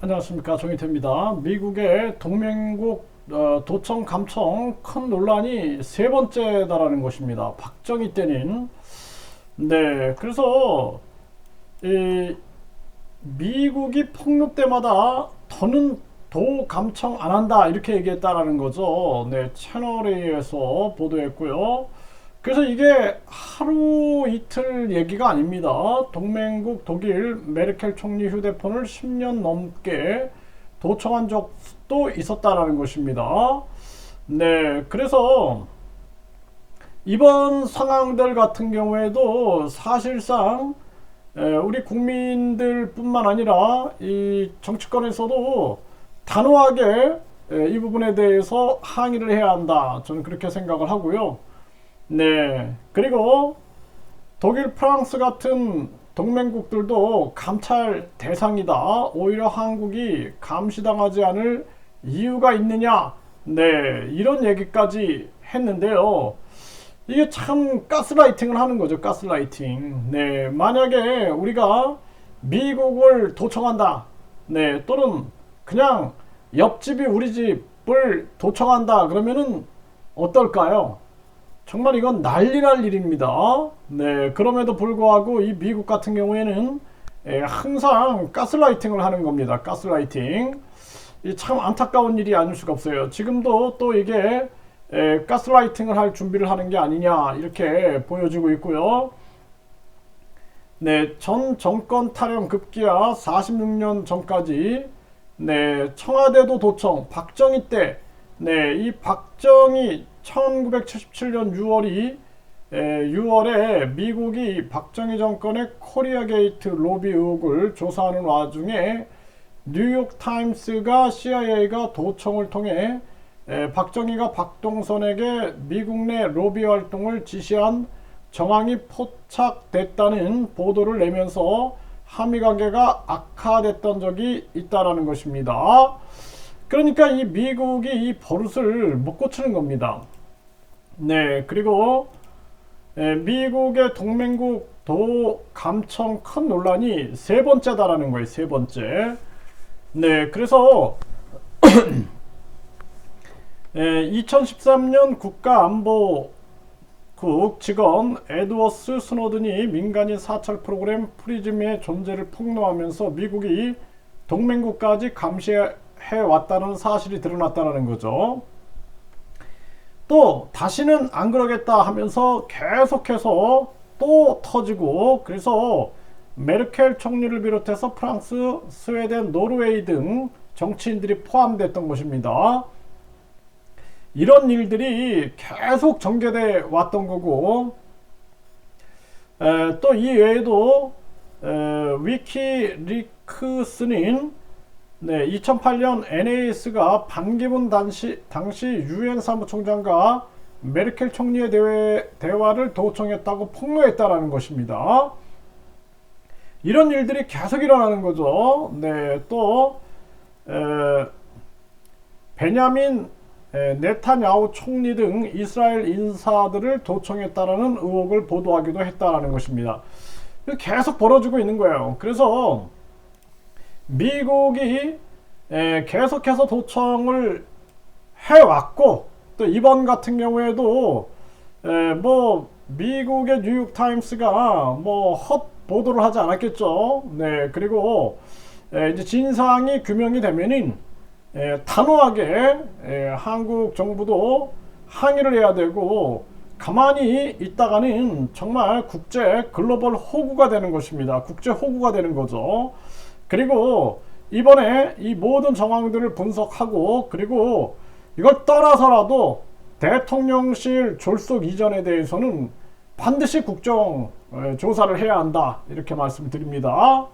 안녕하십니까 정희태입니다. 미국의 동맹국 어, 도청 감청 큰 논란이 세 번째다라는 것입니다. 박정희 때는 네 그래서 이 미국이 폭력 때마다 더는 도 감청 안 한다 이렇게 얘기했다라는 거죠. 네 채널A에서 보도했고요. 그래서 이게 하루 이틀 얘기가 아닙니다. 동맹국 독일 메르켈 총리 휴대폰을 10년 넘게 도청한 적도 있었다라는 것입니다. 네, 그래서 이번 상황들 같은 경우에도 사실상 에, 우리 국민들뿐만 아니라 이 정치권에서도 단호하게 에, 이 부분에 대해서 항의를 해야 한다. 저는 그렇게 생각을 하고요. 네. 그리고 독일, 프랑스 같은 동맹국들도 감찰 대상이다. 오히려 한국이 감시당하지 않을 이유가 있느냐. 네. 이런 얘기까지 했는데요. 이게 참 가스라이팅을 하는 거죠. 가스라이팅. 네. 만약에 우리가 미국을 도청한다. 네. 또는 그냥 옆집이 우리 집을 도청한다. 그러면은 어떨까요? 정말 이건 난리 날 일입니다. 네, 그럼에도 불구하고 이 미국 같은 경우에는 예, 항상 가스라이팅을 하는 겁니다. 가스라이팅. 이참 안타까운 일이 아닐 수가 없어요. 지금도 또 이게 예, 가스라이팅을 할 준비를 하는 게 아니냐 이렇게 보여지고 있고요. 네, 전 정권 탈영 급기야 46년 전까지 네, 청와대도 도청 박정희 때 네, 이 박정희 1977년 6월이 6월에 미국이 박정희 정권의 코리아 게이트 로비 의혹을 조사하는 와중에 뉴욕 타임스가 CIA가 도청을 통해 에, 박정희가 박동선에게 미국 내 로비 활동을 지시한 정황이 포착됐다는 보도를 내면서 한미 관계가 악화됐던 적이 있다라는 것입니다. 그러니까 이 미국이 이 버릇을 못 고치는 겁니다. 네, 그리고 에, 미국의 동맹국 도 감청 큰 논란이 세 번째다라는 거예요. 세 번째. 네, 그래서 에, 2013년 국가안보국 직원 에드워스 스노든이 민간인 사찰 프로그램 프리즘의 존재를 폭로하면서 미국이 동맹국까지 감시해 왔다는 사실이 드러났다는 거죠. 또 다시는 안 그러겠다 하면서 계속해서 또 터지고 그래서 메르켈 총리를 비롯해서 프랑스, 스웨덴, 노르웨이 등 정치인들이 포함됐던 것입니다. 이런 일들이 계속 전개돼 왔던 거고 또 이 외에도 에, 위키리크스는 네, 2008년 NAS가 반기문 당시, 당시 유엔 사무총장과 메르켈 총리의 대회, 대화를 도청했다고 폭로했다라는 것입니다. 이런 일들이 계속 일어나는 거죠. 네, 또 에, 베냐민 에, 네타냐후 총리 등 이스라엘 인사들을 도청했다라는 의혹을 보도하기도 했다라는 것입니다. 계속 벌어지고 있는 거예요. 그래서 미국이 에, 계속해서 도청을 해왔고 또 이번 같은 경우에도 에, 뭐 미국의 뉴욕 타임스가 뭐 헛 보도를 하지 않았겠죠. 네 그리고 에, 이제 진상이 규명이 되면은 에, 단호하게 에, 한국 정부도 항의를 해야 되고 가만히 있다가는 정말 국제 글로벌 호구가 되는 것입니다. 국제 호구가 되는 거죠. 그리고 이번에 이 모든 정황들을 분석하고 그리고 이걸 떠나서라도 대통령실 졸속 이전에 대해서는 반드시 국정 조사를 해야 한다 이렇게 말씀드립니다.